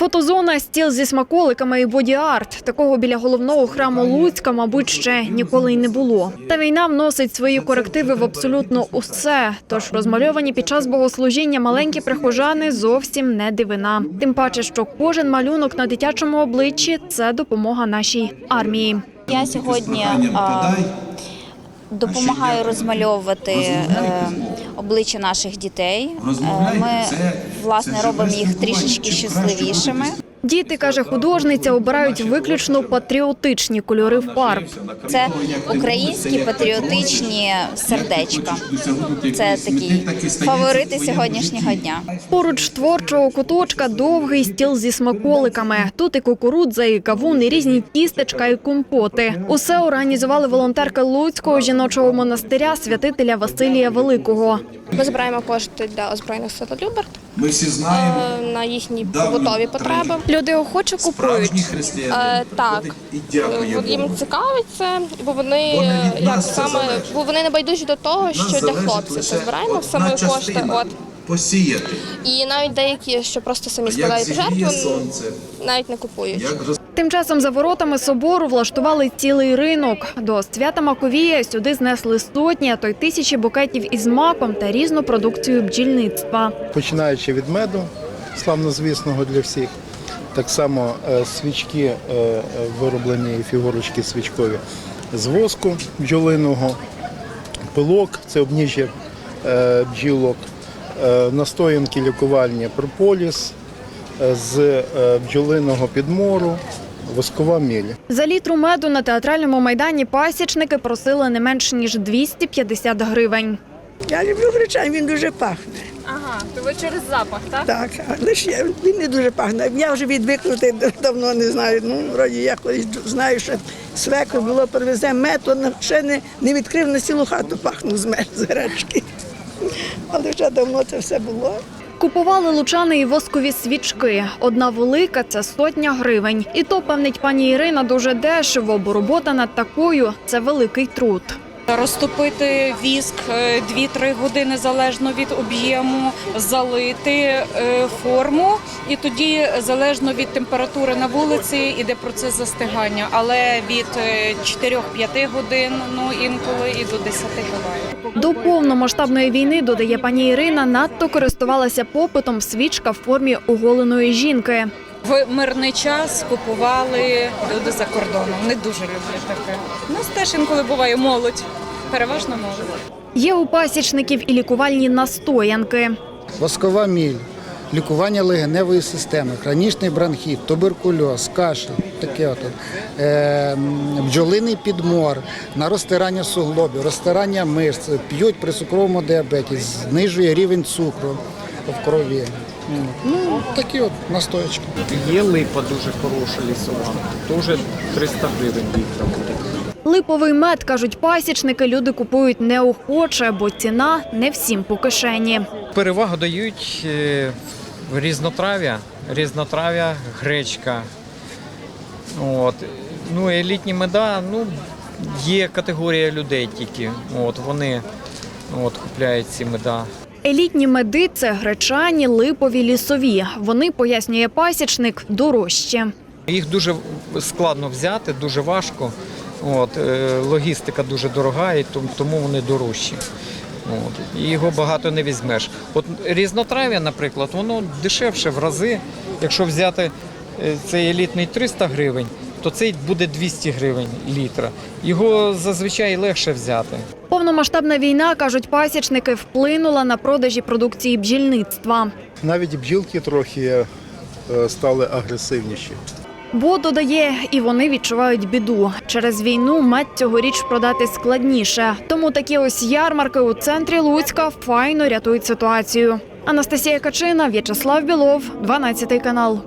Фотозона, стіл зі смаколиками і боді-арт. Такого біля головного храму Луцька, мабуть, ще ніколи й не було. Та війна вносить свої корективи в абсолютно усе. Тож розмальовані під час богослужіння маленькі прихожани зовсім не дивина. Тим паче, що кожен малюнок на дитячому обличчі це допомога нашій армії. Я сьогодні а, допомагаю розмальовувати е, обличчя наших дітей. Е, Ми власне робимо їх трішечки щасливішими. Діти каже художниця, обирають виключно патріотичні кольори фарб. Це українські патріотичні сердечка. Це такі фаворити сьогоднішнього дня. Поруч творчого куточка довгий стіл зі смаколиками. Тут і кукурудза, і кавун, і різні тістечка, і компоти. Усе організували волонтерки Луцького жіночого монастиря святителя Василія Великого. Ми збираємо кошти для озброєних сил Люберт Ми всі знаємо, е, на їхні побутові потреби. Люди охоче купують. Е, так. і дякує Їм Богу. цікавить це, бо вони як саме залежить. бо вони не байдужі до того, що для хлопців Ми збираємо саме кошти. От посіяти. і навіть деякі, що просто самі складають жертву, навіть не купують. як Тим часом за воротами собору влаштували цілий ринок. До свята Маковія сюди знесли сотні, а то й тисячі букетів із маком та різну продукцію бджільництва. починаючи від меду, славнозвісного для всіх. Так само е, свічки е, вироблені фігурочки свічкові з воску бджолиного, пилок це обніжжя е, бджілок, настоянки лікувальні прополіс з бджолиного підмору, воскова міль. За літру меду на театральному майдані пасічники просили не менш ніж 250 гривень. Я люблю гречань, він дуже пахне. Ага, то ви через запах, так? Так, але ж я, він не дуже пахне. Я вже відвикнути давно не знаю. Ну, вроді я колись знаю, що свекло було привезе мед, то на- ще не, не відкрив на цілу хату пахнув з мед з гречки. Але вже давно це все було. Купували лучани і воскові свічки. Одна велика це сотня гривень. І то певнить пані Ірина дуже дешево, бо робота над такою це великий труд. Розтопити віск е, 2-3 години залежно від об'єму, залити е, форму, і тоді залежно від температури на вулиці іде процес застигання. Але від е, 4-5 годин, ну інколи і до 10 буває. До повномасштабної війни, додає пані Ірина, надто користувалася попитом свічка в формі оголеної жінки. В мирний час купували люди за кордоном. Не дуже люблять таке. У нас теж інколи буває молодь, переважно молодь. Є у пасічників і лікувальні настоянки. воскова міль, лікування легеневої системи, хронічний бронхіт, туберкульоз, кашель, таке от. Е, бджолиний підмор, на розтирання суглобів, розтирання мишць, п'ють при цукровому діабеті, знижує рівень цукру в крові. Ну, такі от настоячки. Є липа дуже хороша лісова, теж 300 гривень літра буде. Липовий мед, кажуть пасічники, люди купують неохоче, бо ціна не всім по кишені. Перевагу дають е, в різнотрав'я, різнотрав'я, гречка. От. Ну, елітні меда, ну, є категорія людей тільки. От, вони от, купляють ці меда. Елітні меди це гречані, липові, лісові. Вони, пояснює пасічник, дорожчі. Їх дуже складно взяти, дуже важко. От, е, логістика дуже дорога, і тому вони дорожчі. От, його багато не візьмеш. От різнотрав'я, наприклад, воно дешевше в рази. Якщо взяти е, цей елітний 300 гривень, то цей буде 200 гривень літра. Його зазвичай легше взяти. Повномасштабна війна, кажуть пасічники, вплинула на продажі продукції бджільництва. Навіть бджілки трохи е, стали агресивніші. Бо додає, і вони відчувають біду. Через війну мед цьогоріч продати складніше. Тому такі ось ярмарки у центрі Луцька файно рятують ситуацію. Анастасія Качина, В'ячеслав Білов, 12 канал.